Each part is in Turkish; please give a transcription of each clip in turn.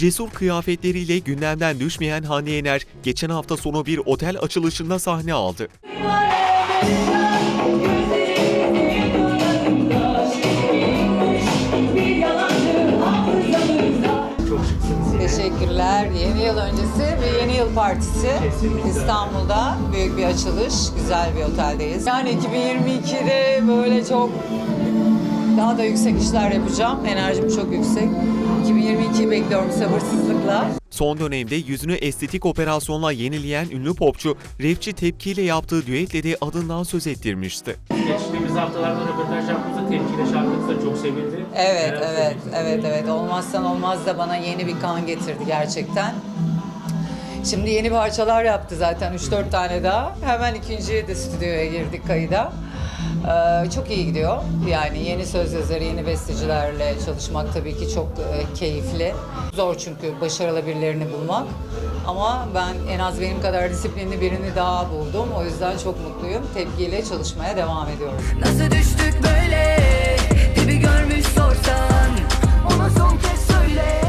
Cesur kıyafetleriyle gündemden düşmeyen Hande Yener, geçen hafta sonu bir otel açılışında sahne aldı. Teşekkürler. Yeni yıl öncesi bir yeni yıl partisi. Kesinlikle. İstanbul'da büyük bir açılış. Güzel bir oteldeyiz. Yani 2022'de böyle çok daha da yüksek işler yapacağım. Enerjim çok yüksek. 2022'yi bekliyorum sabırsızlıkla. Son dönemde yüzünü estetik operasyonla yenileyen ünlü popçu, rapçi Tepki ile yaptığı düetle de adından söz ettirmişti. Geçtiğimiz haftalarda röportaj yaptığımızda tepkiyle şarkınız da çok sevildi. Evet, Neler evet, söyleyeceksiniz? evet, evet. Olmazsan olmaz da bana yeni bir kan getirdi gerçekten. Şimdi yeni parçalar yaptı zaten 3-4 tane daha. Hemen ikinciye de stüdyoya girdik kayıda. Ee, çok iyi gidiyor. Yani yeni söz yazarı, yeni bestecilerle çalışmak tabii ki çok e, keyifli. Zor çünkü başarılı birilerini bulmak. Ama ben en az benim kadar disiplinli birini daha buldum. O yüzden çok mutluyum. Tepkiyle çalışmaya devam ediyoruz. Nasıl düştük böyle Dibi görmüş sorsan Ona son kez söyle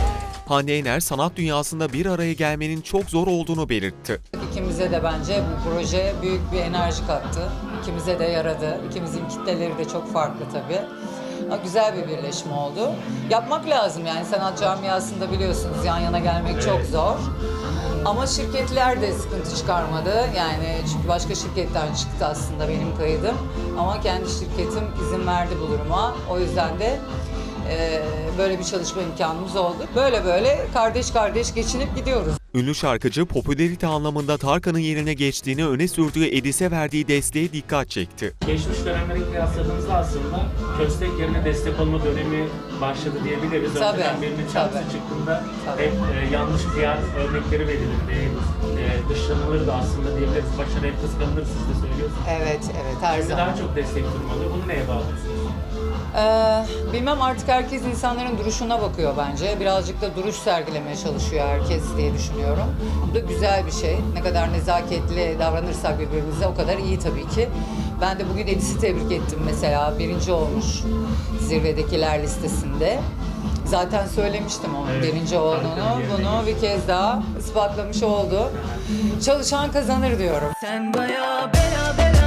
Hande Yener, sanat dünyasında bir araya gelmenin çok zor olduğunu belirtti. İkimize de bence bu proje büyük bir enerji kattı. İkimize de yaradı. İkimizin kitleleri de çok farklı tabii. Güzel bir birleşme oldu. Yapmak lazım yani sanat camiasında biliyorsunuz yan yana gelmek çok zor. Ama şirketler de sıkıntı çıkarmadı. Yani çünkü başka şirketten çıktı aslında benim kaydım. Ama kendi şirketim izin verdi bu duruma. O yüzden de e, böyle bir çalışma imkanımız oldu. Böyle böyle kardeş kardeş geçinip gidiyoruz. Ünlü şarkıcı popülerite anlamında Tarkan'ın yerine geçtiğini öne sürdüğü Edis'e verdiği desteğe dikkat çekti. Geçmiş dönemleri kıyasladığımızda aslında köstek yerine destek olma dönemi başladı diyebiliriz. Tabii, Önceden birinin şarkısı tabii. çıktığında Tabii. hep e, yanlış PR örnekleri verilirdi. E, dışlanılırdı aslında diyebiliriz. Başarı hep kıskanılır siz de söylüyorsunuz. Evet, evet her Şimdi zaman. daha çok destek durmalı. Bunu neye bağlıyorsunuz? Ee, bilmem artık herkes insanların duruşuna bakıyor bence. Birazcık da duruş sergilemeye çalışıyor herkes diye düşünüyorum. Bu da güzel bir şey. Ne kadar nezaketli davranırsak birbirimize o kadar iyi tabii ki. Ben de bugün Edis'i tebrik ettim mesela. Birinci olmuş zirvedekiler listesinde. Zaten söylemiştim onun Evet, birinci olduğunu. Bunu bir kez daha ispatlamış oldu. Çalışan kazanır diyorum. Sen baya beraber